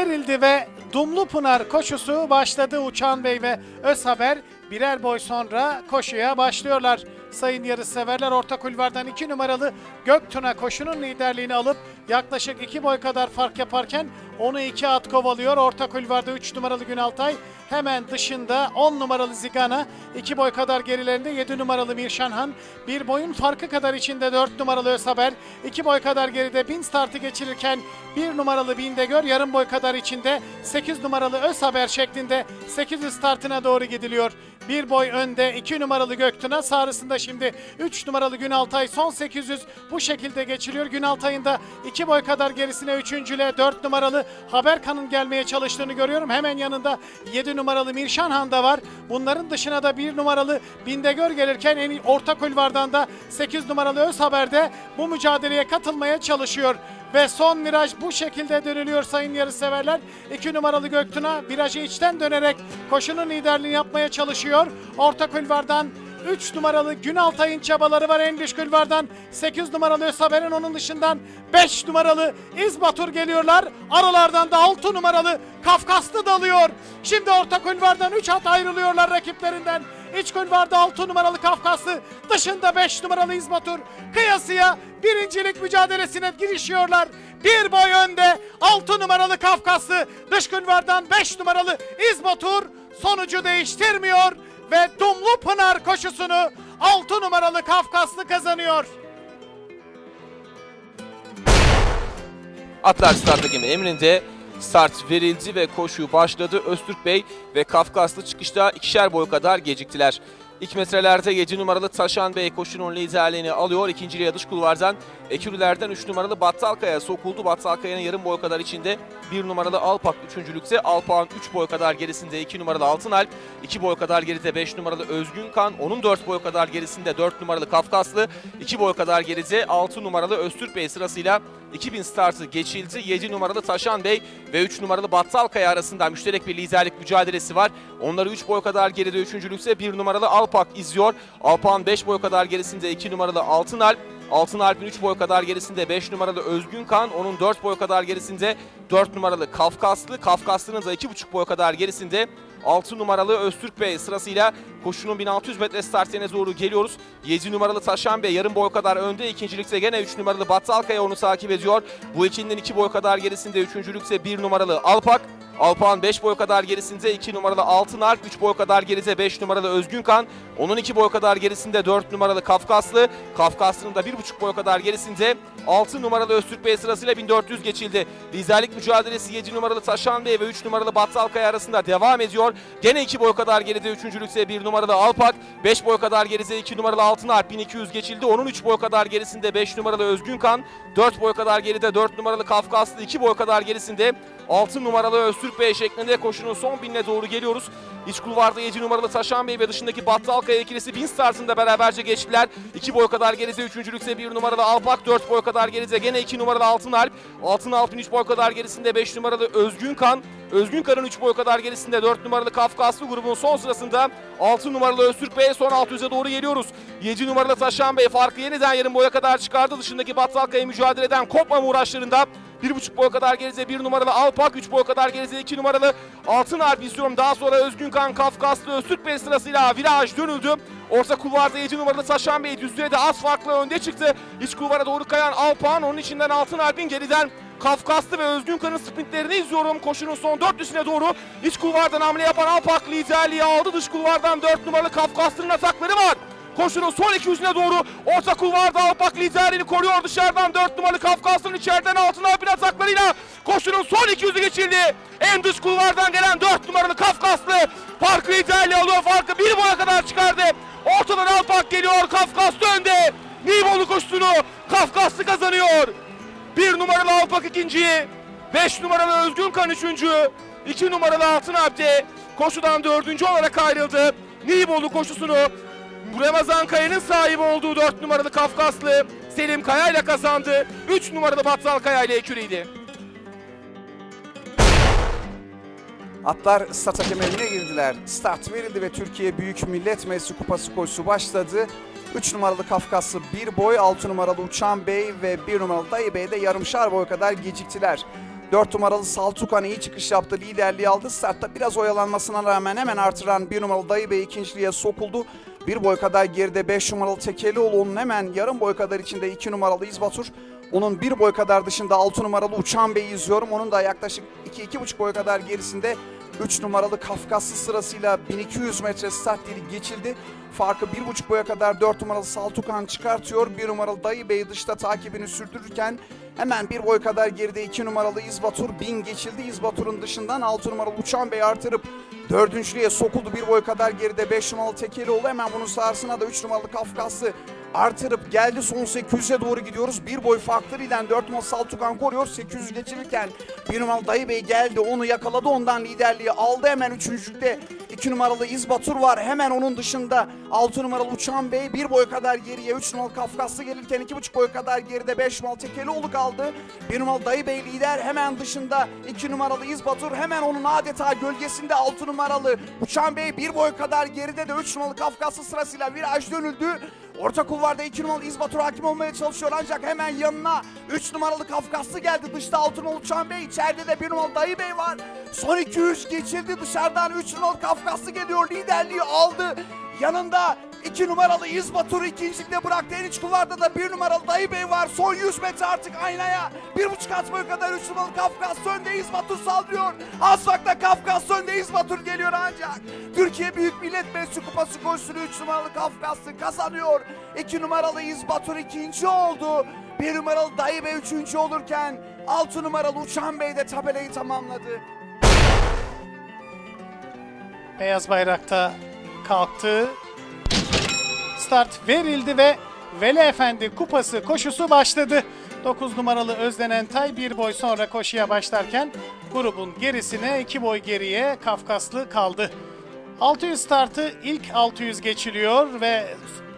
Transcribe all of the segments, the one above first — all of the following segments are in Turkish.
Verildi ve Dumlu Pınar koşusu başladı. Uçan Bey ve Özhaber birer boy sonra koşuya başlıyorlar. Sayın yarışseverler orta kulvardan 2 numaralı Göktuna koşunun liderliğini alıp yaklaşık 2 boy kadar fark yaparken onu 2 at kovalıyor. Orta kulvarda 3 numaralı Günaltay hemen dışında 10 numaralı Zigana 2 boy kadar gerilerinde 7 numaralı Mirşanhan bir boyun farkı kadar içinde 4 numaralı Özhaber 2 boy kadar geride bin startı geçirirken 1 numaralı Bindegör yarım boy kadar içinde 8 numaralı Özhaber şeklinde 8 startına doğru gidiliyor. Bir boy önde 2 numaralı Göktuna sağrısında şimdi 3 numaralı Günaltay son 800 bu şekilde geçiliyor. Günaltay'ın da 2 boy kadar gerisine 3. ile 4 numaralı Haberkan'ın gelmeye çalıştığını görüyorum. Hemen yanında 7 numaralı Mirşanhan da var. Bunların dışına da 1 numaralı Bindegör gelirken en orta kulvardan da 8 numaralı Özhaber'de bu mücadeleye katılmaya çalışıyor. Ve son viraj bu şekilde dönülüyor sayın yarışseverler. 2 numaralı Göktuna virajı içten dönerek koşunun liderliğini yapmaya çalışıyor. Orta kulvardan 3 numaralı Günaltay'ın çabaları var en dış kulvardan. 8 numaralı Özhaber'in onun dışından 5 numaralı İzbatur geliyorlar. Aralardan da 6 numaralı Kafkaslı dalıyor. Şimdi orta kulvardan 3 at ayrılıyorlar rakiplerinden. İç kulvarda 6 numaralı Kafkaslı, dışında 5 numaralı İzbatur. Kıyasıya birincilik mücadelesine girişiyorlar. Bir boy önde 6 numaralı Kafkaslı, dış kulvardan 5 numaralı İzbatur sonucu değiştirmiyor ve Dumlu Pınar koşusunu 6 numaralı Kafkaslı kazanıyor. Atlar start hakemi emrinde start verildi ve koşu başladı. Öztürk Bey ve Kafkaslı çıkışta ikişer boy kadar geciktiler. İlk metrelerde 7 numaralı Taşan Bey koşunun liderliğini alıyor. İkinciliğe dış kulvardan Ekürülerden 3 numaralı Battalkaya sokuldu. Battalkaya'nın yarım boy kadar içinde 1 numaralı Alpak üçüncülükte. Alpak'ın 3 boy kadar gerisinde 2 numaralı Altınalp. 2 boy kadar geride 5 numaralı Özgün Kan. Onun 4 boy kadar gerisinde 4 numaralı Kafkaslı. 2 boy kadar geride 6 numaralı Öztürk Bey sırasıyla 2000 startı geçildi. 7 numaralı Taşan Bey ve 3 numaralı Battalkaya arasında müşterek bir liderlik mücadelesi var. Onları 3 boy kadar geride üçüncülükse 1 numaralı Alpak izliyor. Alpak'ın 5 boy kadar gerisinde 2 numaralı Altınalp. Altın Alp'in 3 boy kadar gerisinde 5 numaralı Özgün Kan. Onun 4 boy kadar gerisinde 4 numaralı Kafkaslı. Kafkaslı'nın da 2,5 boy kadar gerisinde 6 numaralı Öztürk Bey sırasıyla koşunun 1600 metre start yerine doğru geliyoruz. 7 numaralı Taşan Bey yarım boy kadar önde. İkincilikte gene 3 numaralı Battalkaya onu takip ediyor. Bu ikilinin 2 boy kadar gerisinde. Üçüncülükse 1 numaralı Alpak. Alpak'ın 5 boy kadar gerisinde 2 numaralı Altın Alp, 3 boy kadar geride 5 numaralı Özgün Kan. Onun 2 boy kadar gerisinde 4 numaralı Kafkaslı. Kafkaslı'nın da 1,5 boy kadar gerisinde 6 numaralı Öztürk Bey sırasıyla 1400 geçildi. Liderlik mücadelesi 7 numaralı Taşan Bey ve 3 numaralı Battalkaya arasında devam ediyor. Gene 2 boy kadar geride 3. lükse 1 numaralı Alpak. 5 boy kadar geride 2 numaralı Altın Alp 1200 geçildi. Onun 3 boy kadar gerisinde 5 numaralı Özgün Kan. 4 boy kadar geride 4 numaralı Kafkaslı 2 boy kadar gerisinde 6 numaralı Öztürk Bey şeklinde koşunun son binine doğru geliyoruz. İç kulvarda 7 numaralı Taşan Bey ve dışındaki Battalkaya ikilisi bin startında beraberce geçtiler. 2 boy kadar geride 3. lükse 1 numaralı Alpak 4 boy kadar geride gene 2 numaralı Altın Alp. Altın Alp'in 3 boy kadar gerisinde 5 numaralı Özgün Kan. Özgün Kan'ın 3 boy kadar gerisinde 4 numaralı Kafkaslı grubun son sırasında 6 numaralı Öztürk Bey son 600'e doğru geliyoruz. 7 numaralı Taşan Bey farkı yeniden yarım boya kadar çıkardı. Dışındaki Battalkaya mücadele eden kopmama uğraşlarında 1,5 boy kadar geride 1 numaralı Alpak, 3 boy kadar geride 2 numaralı Altın Alp istiyorum. Daha sonra Özgün Kan, Kafkaslı, Öztürk Bey sırasıyla viraj dönüldü. Orta kulvarda 7 numaralı Taşan Bey düzlüğe de az farklı önde çıktı. İç kulvara doğru kayan Alpak'ın onun içinden Altın Alp'in geriden Kafkaslı ve Özgün Kan'ın sprintlerini izliyorum. Koşunun son 400'üne doğru iç kulvardan hamle yapan Alpak liderliği aldı. Dış kulvardan 4 numaralı Kafkaslı'nın atakları var. Koşunun son 200'üne doğru orta kulvarda Alpak liderliğini koruyor dışarıdan 4 numaralı Kafkaslı'nın içeriden altına Alp'in ataklarıyla koşunun son 200'ü geçildi. En dış kulvardan gelen 4 numaralı Kafkaslı farkı liderliği alıyor. Farkı bir boya kadar çıkardı. Ortadan Alpak geliyor. Kafkaslı önde. Nibolu koşusunu Kafkaslı kazanıyor. Bir numaralı Alpak ikinciyi. Beş numaralı Özgün Kan üçüncü. iki numaralı Altın Alp'te koşudan dördüncü olarak ayrıldı. Nibolu koşusunu Ramazan Kaya'nın sahibi olduğu 4 numaralı Kafkaslı Selim Kaya ile kazandı. 3 numaralı Battal Kaya ile eküriydi. Atlar start hakemlerine girdiler. Start verildi ve Türkiye Büyük Millet Meclisi Kupası koşusu başladı. 3 numaralı Kafkaslı 1 boy, 6 numaralı Uçan Bey ve 1 numaralı Dayı Bey de yarımşar boy kadar geciktiler. 4 numaralı Saltukan iyi çıkış yaptı. Liderliği aldı. Startta biraz oyalanmasına rağmen hemen artıran 1 numaralı Dayı Bey ikinciliğe sokuldu. Bir boy kadar geride 5 numaralı Tekelioğlu onun hemen yarım boy kadar içinde 2 numaralı İzbatur. Onun bir boy kadar dışında 6 numaralı Uçan Bey'i izliyorum. Onun da yaklaşık 2-2,5 boy kadar gerisinde 3 numaralı Kafkaslı sırasıyla 1200 metre start dili geçildi. Farkı 1,5 boya kadar 4 numaralı Saltukan çıkartıyor. 1 numaralı Dayı Bey dışta takibini sürdürürken hemen bir boy kadar geride 2 numaralı İzbatur 1000 geçildi. İzbatur'un dışından 6 numaralı Uçan Bey artırıp dördüncülüğe sokuldu. Bir boy kadar geride 5 numaralı Tekelioğlu hemen bunun sahasına da 3 numaralı Kafkaslı artırıp geldi son 800'e doğru gidiyoruz. Bir boy farklarıyla 4 numaralı Saltukan koruyor. 800 geçirirken 1 numaralı Dayı Bey geldi onu yakaladı ondan liderliği aldı hemen üçüncülükte 2 numaralı İzbatur var. Hemen onun dışında 6 numaralı Uçan Bey bir boy kadar geriye 3 numaralı Kafkaslı gelirken 2,5 boy kadar geride 5 numaralı Tekelioğlu kaldı. 1 numaralı Dayı Bey lider hemen dışında 2 numaralı İzbatur hemen onun adeta gölgesinde 6 numaralı Uçan Bey bir boy kadar geride de 3 numaralı Kafkaslı sırasıyla viraj dönüldü. Orta kulvarda 2 numaralı İzbatur hakim olmaya çalışıyor ancak hemen yanına 3 numaralı Kafkaslı geldi. Dışta 6 numaralı Uçan Bey içeride de 1 numaralı Dayı Bey var. Son 200 geçildi dışarıdan 3 numaralı Kafkaslı geliyor liderliği aldı. Yanında 2 numaralı İzbatur ikincilikte bıraktı. En iç kulvarda da 1 numaralı Dayı Bey var. Son 100 metre artık aynaya. 1,5 at boyu kadar 3 numaralı Kafkas önde İzbatur saldırıyor. Asfakta Kafkas önde İzbatur geliyor ancak. Türkiye Büyük Millet Meclisi Kupası koşusunu 3 numaralı Kafkaslı kazanıyor. 2 numaralı İzbatur ikinci oldu. 1 numaralı Dayı Bey üçüncü olurken 6 numaralı Uçan Bey de tabelayı tamamladı. Beyaz bayrakta kalktı. Start verildi ve Veli Efendi kupası koşusu başladı. 9 numaralı Özden Tay bir boy sonra koşuya başlarken grubun gerisine 2 boy geriye Kafkaslı kaldı. 600 startı ilk 600 geçiliyor ve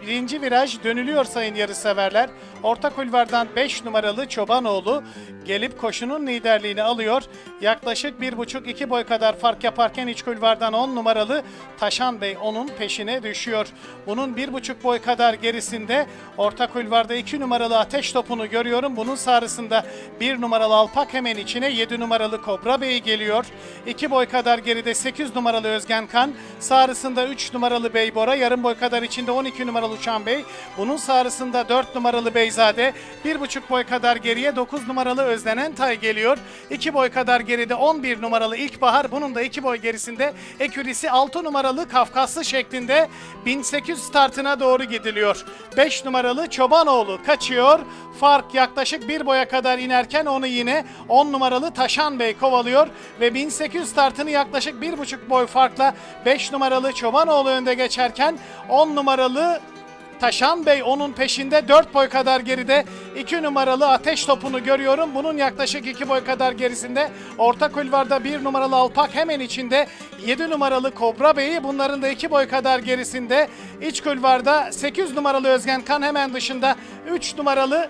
birinci viraj dönülüyor sayın yarışseverler. Orta kulvardan 5 numaralı Çobanoğlu gelip koşunun liderliğini alıyor. Yaklaşık 1,5-2 boy kadar fark yaparken iç kulvardan 10 numaralı Taşan Bey onun peşine düşüyor. Bunun 1,5 boy kadar gerisinde orta kulvarda 2 numaralı ateş topunu görüyorum. Bunun sarısında 1 numaralı Alpak hemen içine 7 numaralı Kobra Bey geliyor. 2 boy kadar geride 8 numaralı Özgen Kan. Sarısında 3 numaralı Bey Bora. Yarım boy kadar içinde 12 numaralı Uçan Bey. Bunun sarısında 4 numaralı Beyzade. 1,5 boy kadar geriye 9 numaralı Özden Tay geliyor. 2 boy kadar geride 11 numaralı İlkbahar. Bunun da 2 boy gerisinde ekürisi 6 numaralı Kafkaslı şeklinde 1800 startına doğru gidiliyor. 5 numaralı Çobanoğlu kaçıyor. Fark yaklaşık 1 boya kadar inerken onu yine 10 numaralı Taşan Bey kovalıyor ve 1800 startını yaklaşık 1,5 boy farkla 5 numaralı Çobanoğlu önde geçerken 10 numaralı Taşan Bey onun peşinde 4 boy kadar geride. 2 numaralı ateş topunu görüyorum. Bunun yaklaşık 2 boy kadar gerisinde. Orta kulvarda 1 numaralı Alpak hemen içinde. 7 numaralı Kobra Bey'i bunların da 2 boy kadar gerisinde. İç kulvarda 8 numaralı Özgen Kan hemen dışında. 3 numaralı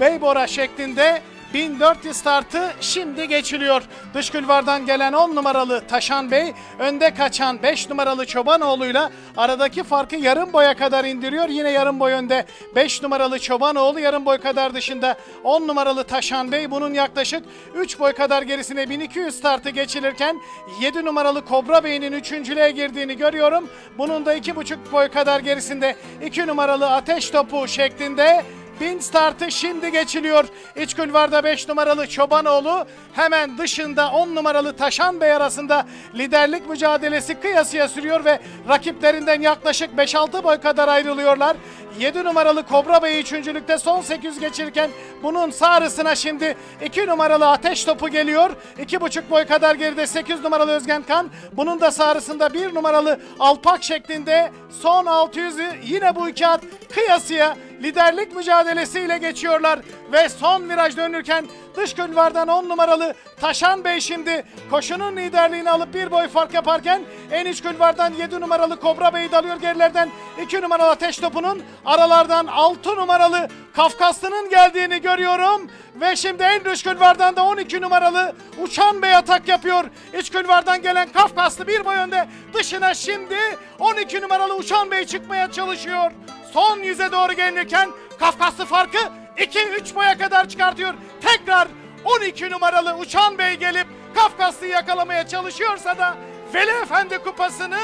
Beybora şeklinde 1400 startı şimdi geçiliyor. Dış kulvardan gelen 10 numaralı Taşan Bey, önde kaçan 5 numaralı Çobanoğlu'yla aradaki farkı yarım boya kadar indiriyor. Yine yarım boy önde 5 numaralı Çobanoğlu, yarım boy kadar dışında 10 numaralı Taşan Bey. Bunun yaklaşık 3 boy kadar gerisine 1200 startı geçilirken 7 numaralı Kobra Bey'in üçüncülüğe girdiğini görüyorum. Bunun da 2,5 boy kadar gerisinde 2 numaralı Ateş Topu şeklinde Bin startı şimdi geçiliyor. İç kulvarda 5 numaralı Çobanoğlu hemen dışında 10 numaralı Taşan Bey arasında liderlik mücadelesi kıyasıya sürüyor ve rakiplerinden yaklaşık 5-6 boy kadar ayrılıyorlar. 7 numaralı Kobra Bey üçüncülükte son 800 geçirirken bunun sağrısına şimdi 2 numaralı Ateş Topu geliyor. 2,5 boy kadar geride 8 numaralı Özgen Kan. Bunun da sağrısında 1 numaralı Alpak şeklinde son 600'ü yine bu iki at kıyasıya liderlik mücadelesiyle geçiyorlar. Ve son viraj dönürken dış kulvardan 10 numaralı Taşan Bey şimdi koşunun liderliğini alıp bir boy fark yaparken en iç kulvardan 7 numaralı Kobra Bey'i dalıyor gerilerden 2 numaralı Ateş Topu'nun aralardan 6 numaralı Kafkaslı'nın geldiğini görüyorum ve şimdi en dış kulvardan da 12 numaralı Uçan Bey atak yapıyor. İç kulvardan gelen Kafkaslı bir boy önde dışına şimdi 12 numaralı Uçan Bey çıkmaya çalışıyor. Son yüze doğru gelirken Kafkaslı farkı 2-3 boya kadar çıkartıyor. Tekrar 12 numaralı Uçan Bey gelip Kafkaslı'yı yakalamaya çalışıyorsa da Veli Efendi kupasını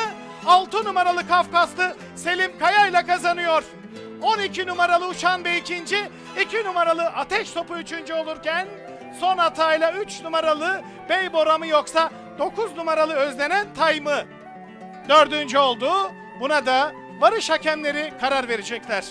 6 numaralı Kafkaslı Selim Kaya ile kazanıyor. 12 numaralı Uçan Bey ikinci, 2 numaralı Ateş Topu üçüncü olurken son hatayla 3 numaralı Bey Bora mı yoksa 9 numaralı Özlenen Tay mı? Dördüncü oldu. Buna da varış hakemleri karar verecekler.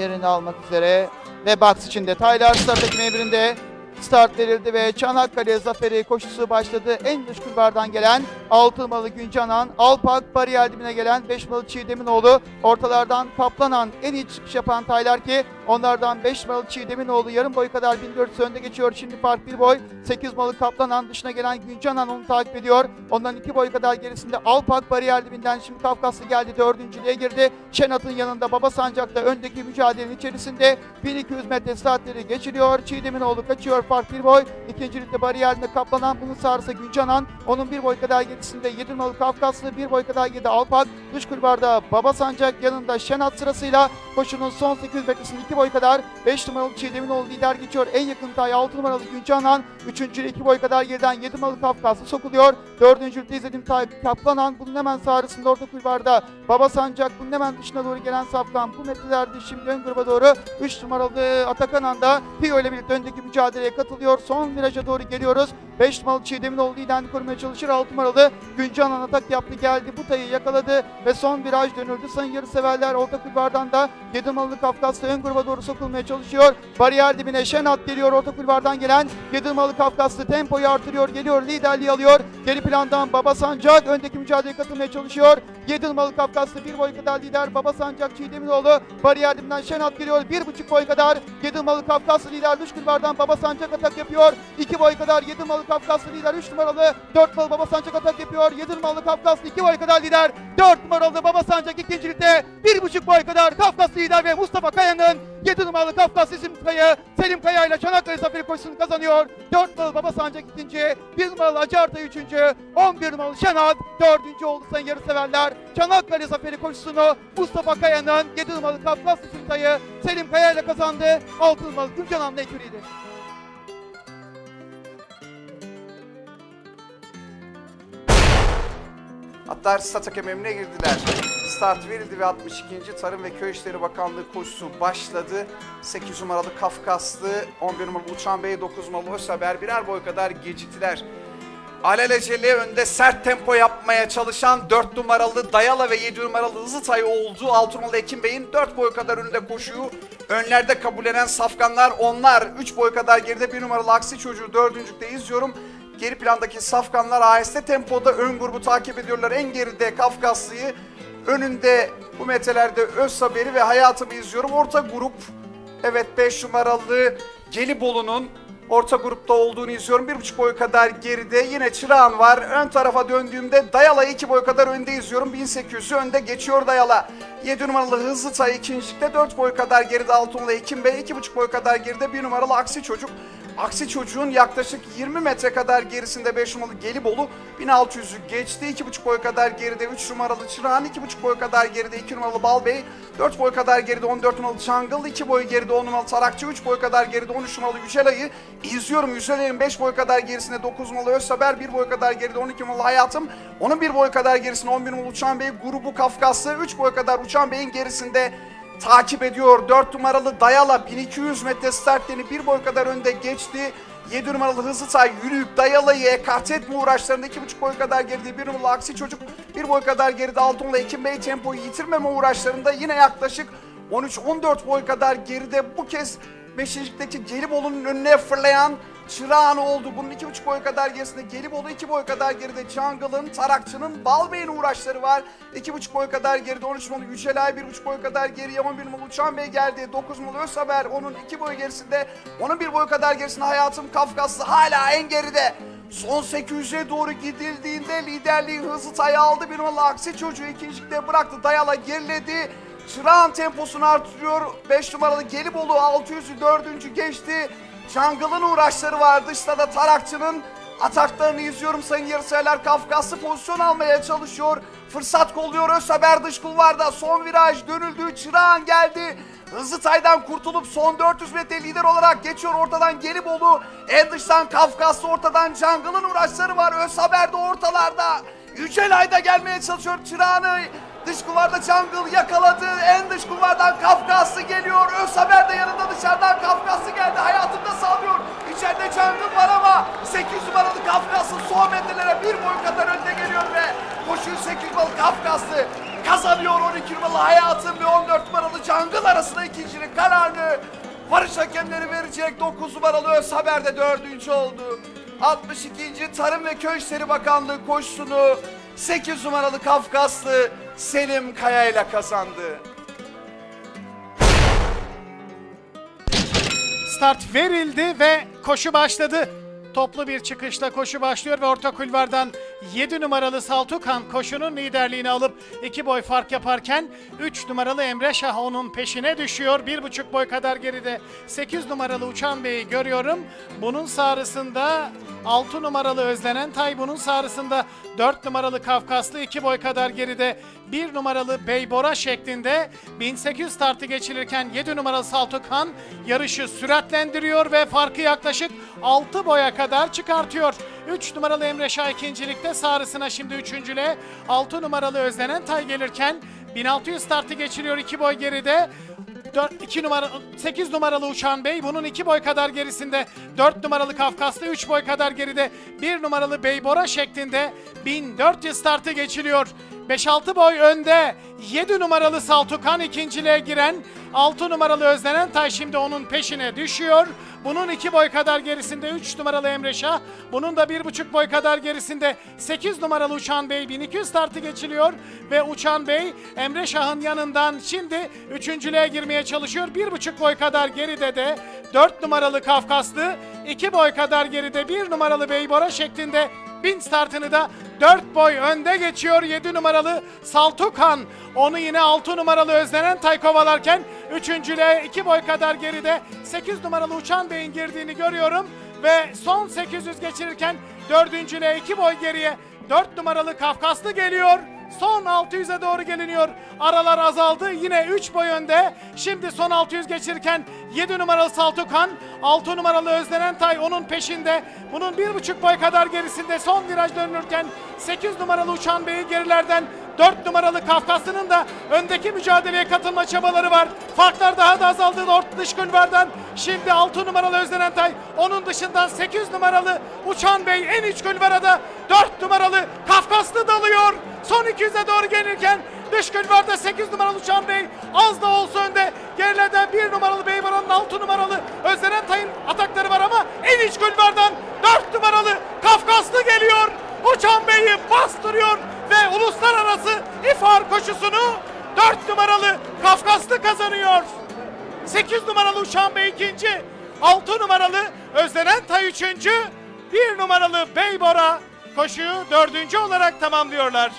Yerini almak üzere ve box için detaylar start ekmeği birinde start verildi ve Çanakkale Zaferi koşusu başladı. En dış kulvardan gelen 6 numaralı Güncanan, Alpak bariyer dibine gelen 5 numaralı Çiğdeminoğlu, ortalardan Kaplanan en iyi çıkış yapan Taylar ki onlardan 5 numaralı Çiğdeminoğlu yarım boy kadar 1400 önde geçiyor. Şimdi fark 1 boy. 8 numaralı Kaplanan dışına gelen Güncanan onu takip ediyor. Ondan 2 boy kadar gerisinde Alpak bariyer dibinden şimdi Kafkaslı geldi. Dördüncülüğe girdi. Şenat'ın yanında Baba Sancak'ta öndeki mücadelenin içerisinde 1200 metre saatleri geçiriyor. Çiğdeminoğlu kaçıyor fark 1 boy. İkincilikte bariyerinde Kaplanan bunun sağrısı Güncanan. Onun 1 boy kadar gerisinde 7 numaralı Kafkaslı 1 boy kadar geride Alpak. Dış kulvarda Baba Sancak yanında Şenat sırasıyla koşunun son 800 metresinde 2 boy kadar 5 numaralı Çiğdeminoğlu lider geçiyor. En yakın tay 6 numaralı Güncanan. Üçüncü 2 boy kadar geriden 7 numaralı Kafkaslı sokuluyor. Dördüncülükte izlediğim tay Kaplanan. Bunun hemen sağrısında orta kulvarda Baba Sancak. Bunun hemen dışına doğru gelen Safkan. Bu metrelerde şimdi ön gruba doğru 3 numaralı Atakan Anda Pio ile birlikte öndeki mücadeleye katılıyor. Son viraja doğru geliyoruz. 5 numaralı Çiğdeminoğlu liderini korumaya çalışır. 6 numaralı Güncanan atak yaptı geldi. Bu tayı yakaladı ve son viraj dönüldü. Sayın yarı severler orta kulvardan da 7 numaralı Kafkaslı ön gruba doğru sokulmaya çalışıyor. Bariyer dibine Şenat geliyor. Orta kulvardan gelen 7 numaralı Kafkaslı tempoyu artırıyor. Geliyor liderliği alıyor. Geri plandan Baba Sancak öndeki mücadeleye katılmaya çalışıyor. 7 numaralı Kafkaslı bir boy kadar lider Baba Sancak Çiğdeminoğlu. Bariyer dibinden Şenat geliyor. 1,5 boy kadar 7 numaralı Kafkaslı lider dış kulvardan Baba Sancak atak yapıyor. 2 boy kadar 7 numaralı Kafkaslı lider 3 numaralı 4 numaralı Baba Sancak atak yapıyor. 7 numaralı Kafkaslı 2 boy kadar lider 4 numaralı Baba Sancak ikincilikte 1,5 boy kadar Kafkaslı lider ve Mustafa Kaya'nın 7 numaralı Kafkas isim Kaya Selim Kaya ile Çanakkale Zaferi koşusunu kazanıyor. 4 numaralı Baba Sancak ikinci, 1 numaralı Hacı Artay üçüncü, 11 numaralı Şenat dördüncü oldu sayın yarı severler. Çanakkale Zaferi koşusunu Mustafa Kaya'nın 7 numaralı Kafkas isim Kaya Selim Kaya ile kazandı. 6 numaralı Gülcanan'la ekürüydü. Hatta stat hakemine girdiler. Start verildi ve 62. Tarım ve Köy İşleri Bakanlığı koşusu başladı. 8 numaralı Kafkaslı, 11 numaralı Uçan Bey, 9 numaralı Özhaber birer boy kadar geciktiler. Alelacele önde sert tempo yapmaya çalışan 4 numaralı Dayala ve 7 numaralı Hızıtay oldu. 6 numaralı Ekim Bey'in 4 boy kadar önünde koşuyu önlerde kabullenen safkanlar onlar. 3 boy kadar geride 1 numaralı Aksi Çocuğu 4. izliyorum. Geri plandaki safkanlar aheste tempoda ön grubu takip ediyorlar. En geride Kafkaslı'yı önünde bu metrelerde Öz Haberi ve Hayatımı izliyorum. Orta grup evet 5 numaralı Gelibolu'nun orta grupta olduğunu izliyorum. Bir buçuk boy kadar geride yine Çırağan var. Ön tarafa döndüğümde Dayala iki boy kadar önde izliyorum. 1800'ü önde geçiyor Dayala. 7 numaralı Hızlı Tay ikincilikte 4 boy kadar geride Altunlu Ekim Bey. 2,5 boy kadar geride 1 numaralı Aksi Çocuk. Aksi çocuğun yaklaşık 20 metre kadar gerisinde 5 numaralı Gelibolu 1600'ü geçti. 2,5 boy kadar geride 3 numaralı Çırağan, 2,5 boy kadar geride 2 numaralı Balbey, 4 boy kadar geride 14 numaralı Çangıl, 2 boy geride 10 numaralı Tarakçı, 3 boy kadar geride 13 numaralı Yücelay'ı izliyorum. Yücelay'ın 5 boy kadar gerisinde 9 numaralı Özhaber, 1 boy kadar geride 12 numaralı Hayatım, onun 1 boy kadar gerisinde 11 numaralı Uçan Bey, grubu Kafkaslı, 3 boy kadar Uçan Bey'in gerisinde takip ediyor. 4 numaralı Dayala 1200 metre startlerini bir boy kadar önde geçti. 7 numaralı Hızlı Say yürüyüp Dayalı'yı ekart etme uğraşlarında 2,5 boy kadar geride. 1 numaralı Aksi Çocuk 1 boy kadar geride. Altun'la Ekim Bey tempoyu yitirmeme uğraşlarında yine yaklaşık 13-14 boy kadar geride. Bu kez Beşiktaş'taki Gelibolu'nun önüne fırlayan Çırağan oldu. Bunun iki buçuk boy kadar gerisinde Gelibolu iki boy kadar geride Çangıl'ın, Tarakçı'nın, Balbey'in uğraşları var. İki buçuk boy kadar geride 13 numaralı Yücelay bir buçuk boy kadar geriye 11 numaralı Uçan Bey geldi. 9 numaralı Özhaber onun iki boy gerisinde. Onun bir boy kadar gerisinde Hayatım Kafkaslı hala en geride. Son 800'e doğru gidildiğinde liderliği hızlı taya aldı. Bir numaralı Aksi Çocuğu ikincilikte bıraktı. Dayala geriledi. Çırağan temposunu artırıyor. 5 numaralı Gelibolu 600'ü 4. geçti. Jungle'ın uğraşları var. Dışta da Tarakçı'nın Ataklarını izliyorum sayın yarışseverler. Kafkaslı pozisyon almaya çalışıyor. Fırsat kolluyor Özhaber dış kulvarda. Son viraj dönüldü. Çırağan geldi. Hızlı taydan kurtulup son 400 metre lider olarak geçiyor ortadan Gelibolu. En dıştan Kafkaslı ortadan Jungle'ın uğraşları var. Özhaber de ortalarda. Yücel Ayda gelmeye çalışıyor Çırağan'ı. Dış kulvarda Jungle yakaladı. En dış kulvardan Kafkaslı geliyor. Özhaber de yanında dışarıdan Kafkaslı geldi. Hayatında sağlıyor. İçeride Jungle var ama 8 numaralı Kafkaslı son metrelere bir boy kadar önde geliyor ve koşuyu 8 numaralı Kafkaslı kazanıyor 12 numaralı Hayatın ve 14 numaralı Jungle arasında ikincinin kararını Varış hakemleri verecek 9 numaralı Özhaber de dördüncü oldu. 62. Tarım ve Köy İşleri Bakanlığı koşusunu 8 numaralı Kafkaslı Selim Kaya ile kazandı. Start verildi ve koşu başladı. Toplu bir çıkışla koşu başlıyor ve orta kulvardan 7 numaralı Saltukan koşunun liderliğini alıp 2 boy fark yaparken 3 numaralı Emre Şah onun peşine düşüyor. 1,5 boy kadar geride 8 numaralı Uçan Bey'i görüyorum. Bunun sağrısında 6 numaralı Özlenen Tay, bunun sağrısında 4 numaralı Kafkaslı 2 boy kadar geride 1 numaralı Beybora şeklinde 1800 startı geçilirken 7 numaralı Saltukan yarışı süratlendiriyor ve farkı yaklaşık 6 boya kadar çıkartıyor. 3 numaralı Emre Şah ikincilikte sağrısına şimdi üçüncüle 6 numaralı Özlenen Tay gelirken 1600 startı geçiriyor 2 boy geride. 4, 2 numara 8 numaralı Uçan Bey bunun 2 boy kadar gerisinde 4 numaralı Kafkaslı 3 boy kadar geride 1 numaralı Beybora şeklinde 1400 startı geçiliyor. 5-6 boy önde 7 numaralı Saltukan ikinciliğe giren 6 numaralı Özlenen Tay şimdi onun peşine düşüyor. Bunun 2 boy kadar gerisinde 3 numaralı Emre Şah. Bunun da 1,5 boy kadar gerisinde 8 numaralı Uçan Bey 1200 startı geçiliyor. Ve Uçan Bey Emre Şah'ın yanından şimdi üçüncülüğe girmeye çalışıyor. 1,5 boy kadar geride de 4 numaralı Kafkaslı 2 boy kadar geride 1 numaralı Beybora şeklinde bin startını da 4 boy önde geçiyor 7 numaralı Saltukan. Onu yine 6 numaralı Özlenen Tay kovalarken üçüncülüğe 2 boy kadar geride 8 numaralı Uçan Bey'in girdiğini görüyorum. Ve son 800 geçirirken dördüncülüğe 2 boy geriye 4 numaralı Kafkaslı geliyor. Son 600'e doğru geliniyor. Aralar azaldı. Yine 3 boy önde. Şimdi son 600 geçirirken 7 numaralı Saltukan, 6 numaralı Özlenen Tay onun peşinde. Bunun 1,5 boy kadar gerisinde son viraj dönülürken 8 numaralı Uçan Bey'i gerilerden 4 numaralı Kafkaslı'nın da öndeki mücadeleye katılma çabaları var. Farklar daha da azaldı Ort dış kulvardan. Şimdi 6 numaralı Özlenen Tay, onun dışından 8 numaralı Uçan Bey en iç kulvarada 4 numaralı Kafkaslı dalıyor. Son 200'e doğru gelirken dış kulvarda 8 numaralı Uçan Bey az da olsa önde. Gerilerden 1 numaralı Beybaran'ın 6 numaralı Özlenen Tay'ın atakları var ama en iç kulvardan 4 numaralı Kafkaslı geliyor. Uçan Bey'i bastırıyor ve uluslararası ifar koşusunu 4 numaralı Kafkaslı kazanıyor. 8 numaralı Uçan Bey ikinci, 6 numaralı Özlenen Tay üçüncü, 1 numaralı Beybora koşuyu dördüncü olarak tamamlıyorlar.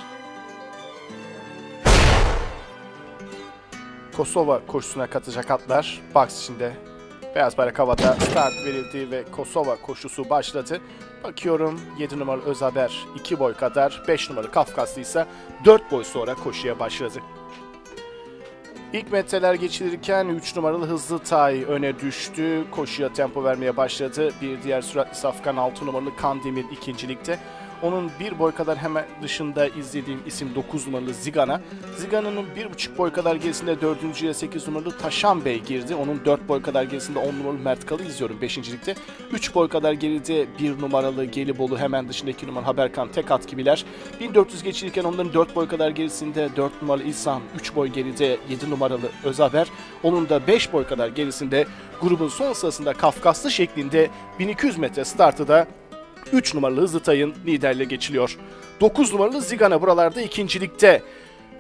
Kosova koşusuna katacak atlar box içinde. Beyaz bayrak havada start verildi ve Kosova koşusu başladı. Bakıyorum 7 numaralı Özaber 2 boy kadar, 5 numaralı Kafkaslı ise 4 boy sonra koşuya başladı. İlk metreler geçilirken 3 numaralı Hızlı Tay öne düştü. Koşuya tempo vermeye başladı. Bir diğer süratli safkan 6 numaralı Kandemir ikincilikte. Onun bir boy kadar hemen dışında izlediğim isim 9 numaralı Zigana. Zigana'nın 1,5 boy kadar gerisinde 4. 8 numaralı Taşan Bey girdi. Onun 4 boy kadar gerisinde 10 numaralı Mert Kal'ı izliyorum 5. ligde. 3 boy kadar geride 1 numaralı Gelibolu hemen dışında 2 numaralı Haberkan tek at gibiler. 1400 geçilirken onların 4 boy kadar gerisinde 4 numaralı İlsan, 3 boy geride 7 numaralı Özaber. Onun da 5 boy kadar gerisinde grubun son sırasında Kafkaslı şeklinde 1200 metre startı da 3 numaralı Hızlı Tay'ın liderliğe geçiliyor. 9 numaralı Zigana buralarda ikincilikte.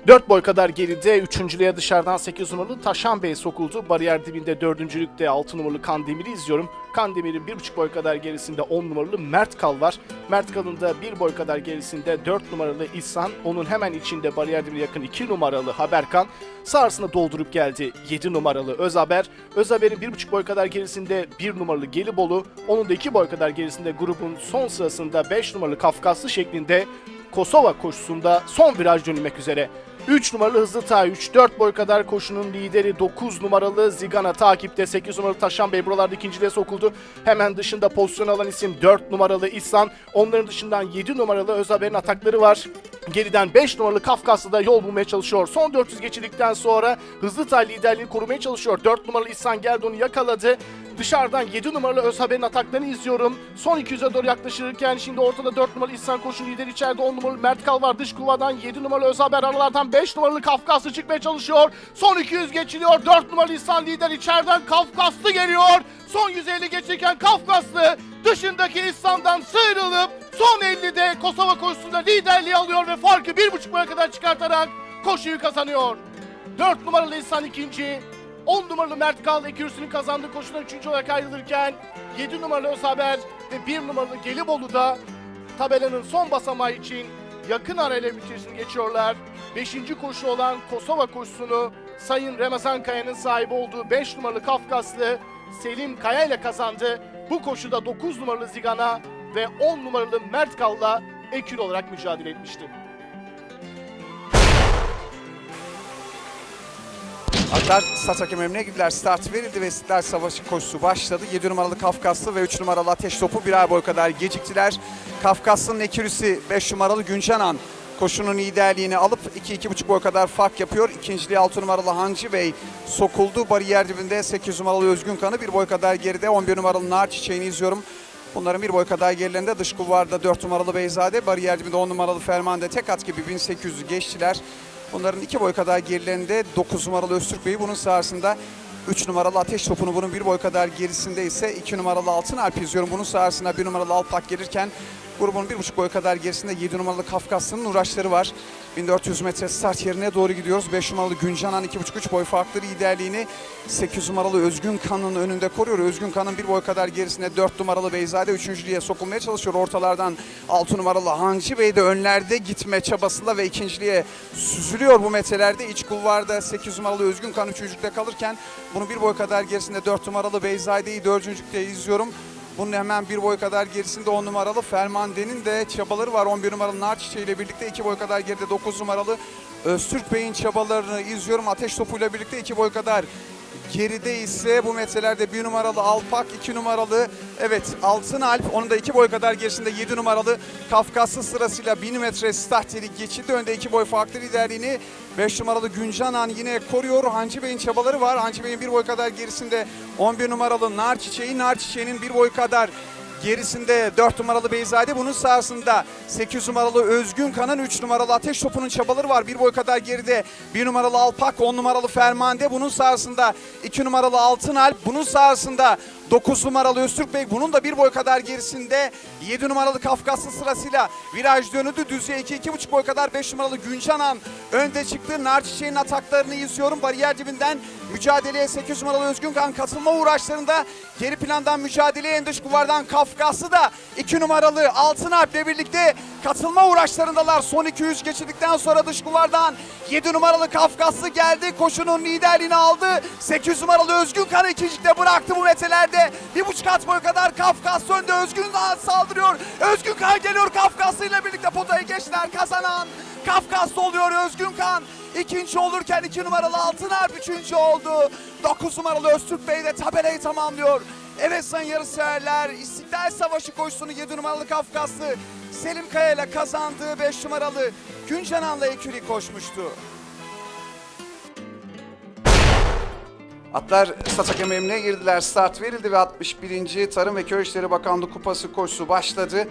4 boy kadar geride üçüncülüğe dışarıdan 8 numaralı Taşan Bey sokuldu. Bariyer dibinde dördüncülükte 6 numaralı Kandemir'i izliyorum. Kandemir'in 1,5 boy kadar gerisinde 10 numaralı Mert Kal var. Mert Kal'ın da 1 boy kadar gerisinde 4 numaralı İhsan. Onun hemen içinde bariyer dibine yakın 2 numaralı Haberkan. Sağrısına doldurup geldi 7 numaralı Özaber. Özaber'in 1,5 boy kadar gerisinde 1 numaralı Gelibolu. Onun da 2 boy kadar gerisinde grubun son sırasında 5 numaralı Kafkaslı şeklinde Kosova koşusunda son viraj dönülmek üzere. 3 numaralı Hızlı Tayyüç, 4 boy kadar koşunun lideri 9 numaralı Zigana takipte. 8 numaralı Taşan Bey buralarda ikinciliğe sokuldu. Hemen dışında pozisyon alan isim 4 numaralı İhsan. Onların dışından 7 numaralı Özaber'in atakları var. Geriden 5 numaralı Kafkaslı da yol bulmaya çalışıyor. Son 400 geçildikten sonra Hızlı Tay liderliğini korumaya çalışıyor. 4 numaralı İhsan geldi onu yakaladı. Dışarıdan 7 numaralı Özhaber'in ataklarını izliyorum. Son 200'e doğru yaklaşırken şimdi ortada 4 numaralı İhsan Koşun lideri içeride 10 numaralı Mert Kal var. Dış kuvadan 7 numaralı Özhaber aralardan 5 numaralı Kafkaslı çıkmaya çalışıyor. Son 200 geçiliyor. 4 numaralı İhsan lider içeriden Kafkaslı geliyor. Son 150 geçirken Kafkaslı dışındaki İhsan'dan sıyrılıp son 50'de Kosova koşusunda liderliği alıyor ve farkı 1.5 boya kadar çıkartarak koşuyu kazanıyor. 4 numaralı İhsan ikinci, 10 numaralı Mert Kal ekürsünün kazandığı koşudan 3. olarak ayrılırken 7 numaralı Özhaber ve 1 numaralı Gelibolu da tabelanın son basamağı için yakın arayla bitirisini geçiyorlar. 5. koşu olan Kosova koşusunu Sayın Ramazan Kaya'nın sahibi olduğu 5 numaralı Kafkaslı Selim Kaya ile kazandı. Bu koşuda 9 numaralı Zigana ve 10 numaralı Mert Kal'la ekür olarak mücadele etmişti. Atlar start hakem emrine girdiler. Start verildi ve İstiklal Savaşı koşusu başladı. 7 numaralı Kafkaslı ve 3 numaralı Ateş Topu birer boy kadar geciktiler. Kafkaslı'nın ekürüsü 5 numaralı Güncanan koşunun liderliğini alıp 2-2,5 boy kadar fark yapıyor. İkinciliği 6 numaralı Hancı Bey sokuldu. Bariyer dibinde 8 numaralı Özgün Kanı bir boy kadar geride. 11 numaralı Nar Çiçeği'ni izliyorum. Bunların bir boy kadar gerilerinde dış kulvarda 4 numaralı Beyzade, bariyer dibinde 10 numaralı Fermande tek at gibi 1800'ü geçtiler. Bunların iki boy kadar gerilerinde 9 numaralı Öztürk Bey bunun sahasında 3 numaralı Ateş Topu'nu bunun bir boy kadar gerisinde ise 2 numaralı Altın Alp izliyorum. Bunun sahasında 1 numaralı Alpak gelirken grubun bir buçuk boy kadar gerisinde 7 numaralı Kafkaslı'nın uğraşları var. 1400 metre start yerine doğru gidiyoruz. 5 numaralı Güncanan 2,5-3 boy farklı liderliğini 8 numaralı Özgün Kan'ın önünde koruyor. Özgün Kan'ın bir boy kadar gerisinde 4 numaralı Beyzade 3. sokulmaya çalışıyor. Ortalardan 6 numaralı Hancı Bey de önlerde gitme çabasıyla ve ikinciliğe süzülüyor bu metrelerde. İç kulvarda 8 numaralı Özgün Kan 3. kalırken bunun bir boy kadar gerisinde 4 numaralı Beyzade'yi 4. izliyorum. Bunun hemen bir boy kadar gerisinde 10 numaralı Fermande'nin de çabaları var. 11 numaralı Nar ile birlikte 2 boy kadar geride 9 numaralı Öztürk Bey'in çabalarını izliyorum. Ateş topuyla birlikte 2 boy kadar Geride ise bu metrelerde 1 numaralı Alpak, 2 numaralı evet Altın Alp. Onun da 2 boy kadar gerisinde 7 numaralı Kafkaslı sırasıyla 1000 metre start yeri geçildi. Önde 2 boy farklı liderliğini 5 numaralı Güncanan yine koruyor. Hancı Bey'in çabaları var. Hancı Bey'in 1 boy kadar gerisinde 11 numaralı Nar Çiçeği. Nar Çiçeği'nin 1 boy kadar Gerisinde 4 numaralı Beyzade bunun sahasında 8 numaralı Özgün Kan'ın 3 numaralı Ateş Topu'nun çabaları var. Bir boy kadar geride 1 numaralı Alpak 10 numaralı Fermande bunun sahasında 2 numaralı Altın Alp bunun sahasında 9 numaralı Öztürk Bey bunun da bir boy kadar gerisinde 7 numaralı Kafkaslı sırasıyla viraj dönüldü. Düzye 2-2,5 boy kadar 5 numaralı Güncanan önde çıktı. Nar ataklarını izliyorum. Bariyer dibinden mücadeleye 8 numaralı Özgün Kan katılma uğraşlarında geri plandan mücadeleye en dış kuvardan Kafkaslı da 2 numaralı Altın Alp'le birlikte katılma uğraşlarındalar. Son 200 geçirdikten sonra dış kuvardan 7 numaralı Kafkaslı geldi. Koşunun liderliğini aldı. 8 numaralı Özgün Kan'ı ikincilikte bıraktı bu metrelerde. Bir buçuk at boy kadar Kafkaslı önde Özgün saldırıyor. Özgün Kan geliyor Kafkaslı ile birlikte potayı geçtiler. Kazanan Kafkaslı oluyor Özgün Kan. İkinci olurken 2 numaralı Altın Alp üçüncü oldu. 9 numaralı Öztürk Bey de tabelayı tamamlıyor. Evet sayın yarışseverler İstiklal Savaşı koşusunu 7 numaralı Kafkaslı Selim Kaya ile kazandığı 5 numaralı Güncanan'la ekürü koşmuştu. Atlar stat hakem girdiler. Start verildi ve 61. Tarım ve Köy İşleri Bakanlığı Kupası koşusu başladı.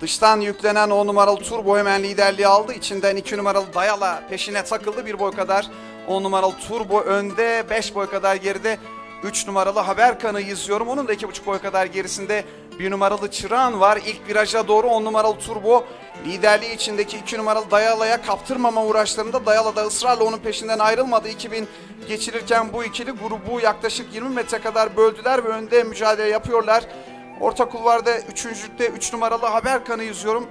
Dıştan yüklenen 10 numaralı Turbo hemen liderliği aldı. İçinden 2 numaralı Dayala peşine takıldı bir boy kadar. 10 numaralı Turbo önde, 5 boy kadar geride 3 numaralı Haberkan'ı izliyorum. Onun da 2,5 boy kadar gerisinde Bir numaralı Çırağan var. İlk viraja doğru 10 numaralı Turbo. Liderliği içindeki 2 numaralı Dayala'ya kaptırmama uğraşlarında Dayala da ısrarla onun peşinden ayrılmadı. 2000 geçirirken bu ikili grubu yaklaşık 20 metre kadar böldüler ve önde mücadele yapıyorlar. Orta kulvarda 3.lükte 3 numaralı Haberkan'ı yüzüyorum.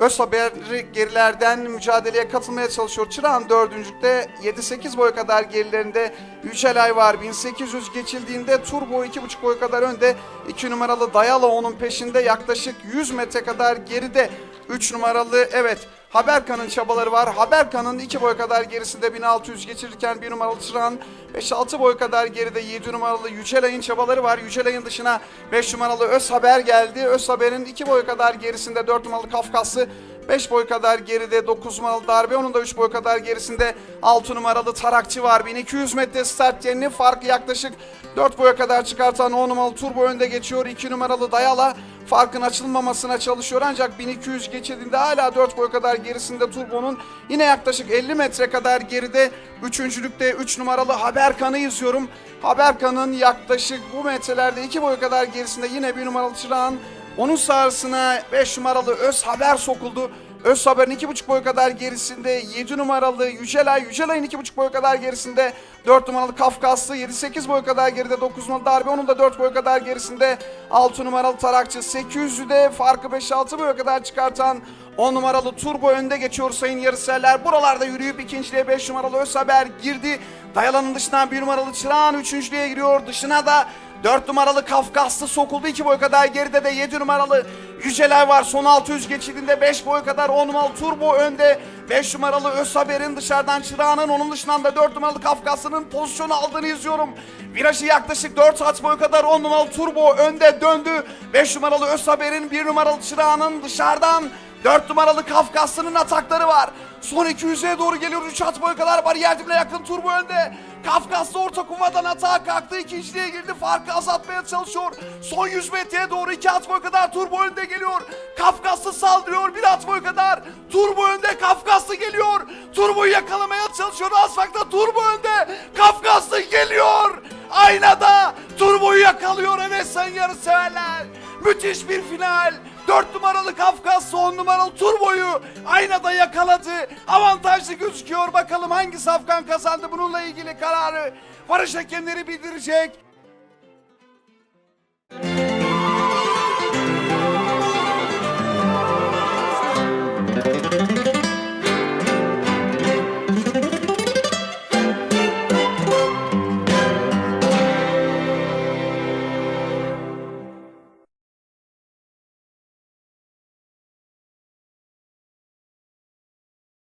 Öz haberi gerilerden mücadeleye katılmaya çalışıyor. Çırağan dördüncükte 7-8 boy kadar gerilerinde Yücelay var. 1800 geçildiğinde Turbo 2,5 boy kadar önde. 2 numaralı Dayala onun peşinde yaklaşık 100 metre kadar geride. 3 numaralı evet Haberkan'ın çabaları var. Haberkan'ın 2 boy kadar gerisinde 1600 geçirirken 1 numaralı Çırağan 5-6 boy kadar geride 7 numaralı Yücelay'ın çabaları var. Yücelay'ın dışına 5 numaralı Öz Haber geldi. Öz Haber'in 2 boy kadar gerisinde 4 numaralı Kafkaslı 5 boy kadar geride 9 numaralı darbe. Onun da 3 boy kadar gerisinde 6 numaralı tarakçı var. 1200 metre start yerini farkı yaklaşık 4 boya kadar çıkartan 10 numaralı turbo önde geçiyor. 2 numaralı dayala farkın açılmamasına çalışıyor ancak 1200 geçildiğinde hala 4 boy kadar gerisinde turbonun yine yaklaşık 50 metre kadar geride üçüncülükte 3 numaralı Haberkan'ı izliyorum. Haberkan'ın yaklaşık bu metrelerde 2 boy kadar gerisinde yine 1 numaralı Çırağan onun sahasına 5 numaralı Öz Haber sokuldu. Öz Haber'in 2,5 boy kadar gerisinde 7 numaralı Yücelay, Yücelay'ın 2,5 boy kadar gerisinde 4 numaralı Kafkaslı, 7-8 boy kadar geride 9 numaralı Darbe, onun da 4 boy kadar gerisinde 6 numaralı Tarakçı, 800'ü de farkı 5-6 boy kadar çıkartan 10 numaralı Turbo önde geçiyor sayın yarışseverler. Buralarda yürüyüp ikinciliğe 5 numaralı Öz Haber girdi. Dayalanın dışından 1 numaralı Çırağan üçüncülüğe giriyor. Dışına da 4 numaralı Kafkaslı sokuldu. 2 boy kadar geride de 7 numaralı Yüceler var. Son 600 geçildiğinde 5 boy kadar 10 numaralı Turbo önde. 5 numaralı Özhaber'in dışarıdan Çırağan'ın onun dışından da 4 numaralı Kafkaslı'nın pozisyonu aldığını izliyorum. Virajı yaklaşık 4 at boy kadar 10 numaralı Turbo önde döndü. 5 numaralı Özhaber'in 1 numaralı Çırağan'ın dışarıdan 4 numaralı Kafkaslı'nın atakları var. Son 200'e doğru geliyor. 3 at boy kadar bariyer dibine yakın turbo önde. Kafkaslı orta kuvadan atağa kalktı. İkinciliğe girdi. Farkı azaltmaya çalışıyor. Son 100 metreye doğru 2 at kadar turbo önde geliyor. Kafkaslı saldırıyor. 1 at kadar. Turbo önde. Kafkaslı geliyor. Turboyu yakalamaya çalışıyor. Asfakta turbo önde. Kafkaslı geliyor. Aynada turboyu yakalıyor. Evet sayın yarışseverler. Müthiş bir final. 4 numaralı Kafkas, 10 numaralı Turbo'yu aynada yakaladı. Avantajlı gözüküyor. Bakalım hangi safkan kazandı bununla ilgili kararı. Barış hakemleri bildirecek.